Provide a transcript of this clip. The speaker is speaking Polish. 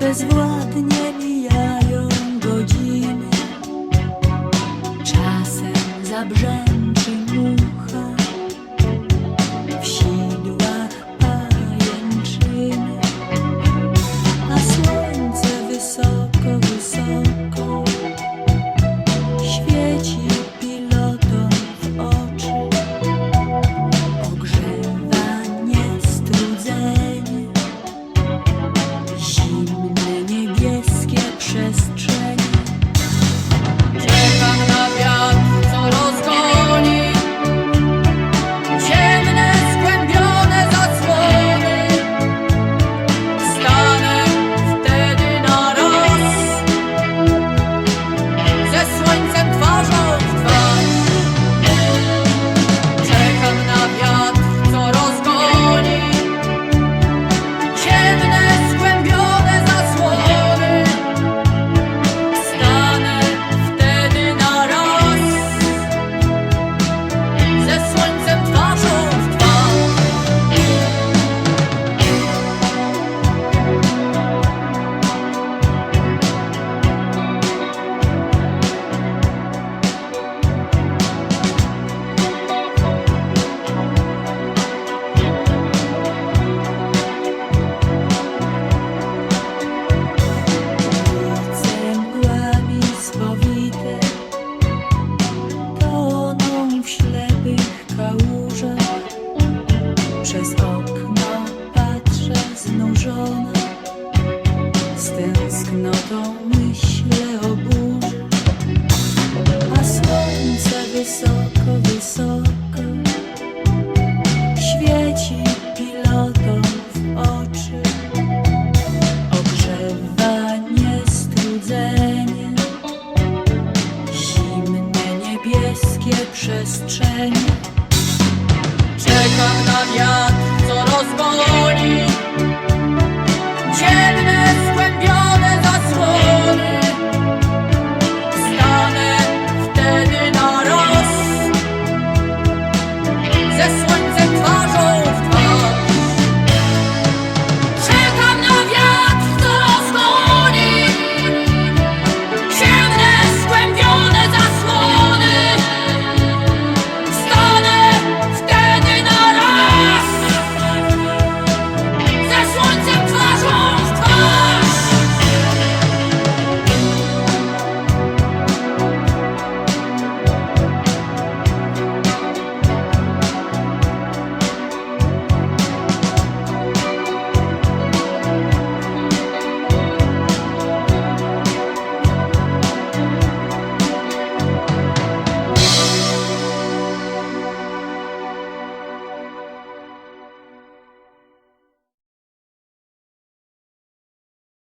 bezwładnie mijają godziny. Czasem zabrzęczy mucha myślę o burzy, a słońce wysoko, wysoko świeci pilotom w oczy, ogrzewa niestrudzenie, zimne niebieskie przestrzenie. Czekam na wiatr.